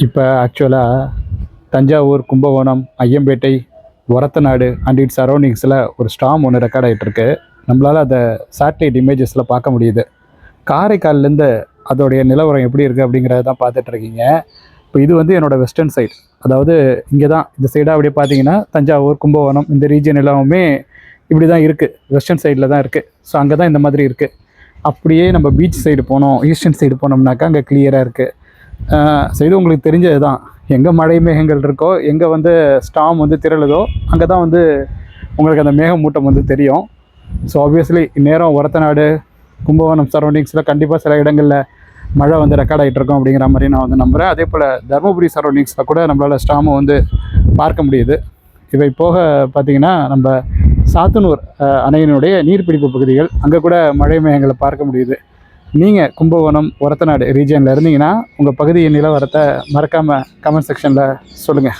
இப்போ ஆக்சுவலாக Thanjavur Kumbakonam Ayyampettai Orathanadu and its சரௌண்டிங்ஸில் ஒரு ஸ்டாம் ஒன்று ரெக்கார்ட் ஆகிட்டு இருக்கு. நம்மளால் அதை சேட்டலைட் இமேஜஸில் பார்க்க முடியுது. காரைக்கால்லேருந்து அதோடைய நிலவரம் எப்படி இருக்குது அப்படிங்கிறத தான் பார்த்துட்டு இருக்கீங்க. இப்போ இது வந்து என்னோட வெஸ்டர்ன் சைட் அதாவது இங்கே தான் இந்த சைடாக அப்படியே பார்த்தீங்கன்னா தஞ்சாவூர் கும்பகோணம் இந்த ரீஜன் எல்லாமே இப்படி தான் இருக்குது வெஸ்டர்ன் சைடில் தான் இருக்குது ஸோ அங்கே தான் இந்த மாதிரி இருக்குது அப்படியே நம்ம பீச் சைடு போனோம் ஈஸ்டர்ன் சைடு போனோம்னாக்கா அங்கே கிளியராக இருக்குது செய்து உங்களுக்கு தெரிஞ்சது தான் எங்கே மழை மேகங்கள் இருக்கோ எங்கே வந்து ஸ்டாம் வந்து திரளுதோ அங்கே தான் வந்து உங்களுக்கு அந்த மேகமூட்டம் வந்து தெரியும். ஸோ ஆப்வியஸ்லி இந்நேரம் ஒரத்தநாடு கும்பகோணம் சரௌண்டிங்ஸில் கண்டிப்பாக சில இடங்களில் மழை வந்து ரெக்கார்ட் ஆகிட்டு இருக்கும் அப்படிங்கிற மாதிரி நான் வந்து நம்புகிறேன் அதே போல் தருமபுரி சரௌண்டிங்ஸில் கூட நம்மளால் ஸ்டாமை வந்து பார்க்க முடியுது. இவை போக பார்த்திங்கன்னா நம்ம சாத்தனூர் அணையினுடைய நீர்பிடிப்பு பகுதிகள் அங்கே கூட மழை மேகங்களை பார்க்க முடியுது. நீங்கள் கும்பகோணம் ஒரத்தநாடு ரீஜனில் இருந்தீங்கன்னா உங்கள் பகுதியின் நிலவரத்தை மறக்காமல் கமெண்ட் செக்ஷனில் சொல்லுங்கள்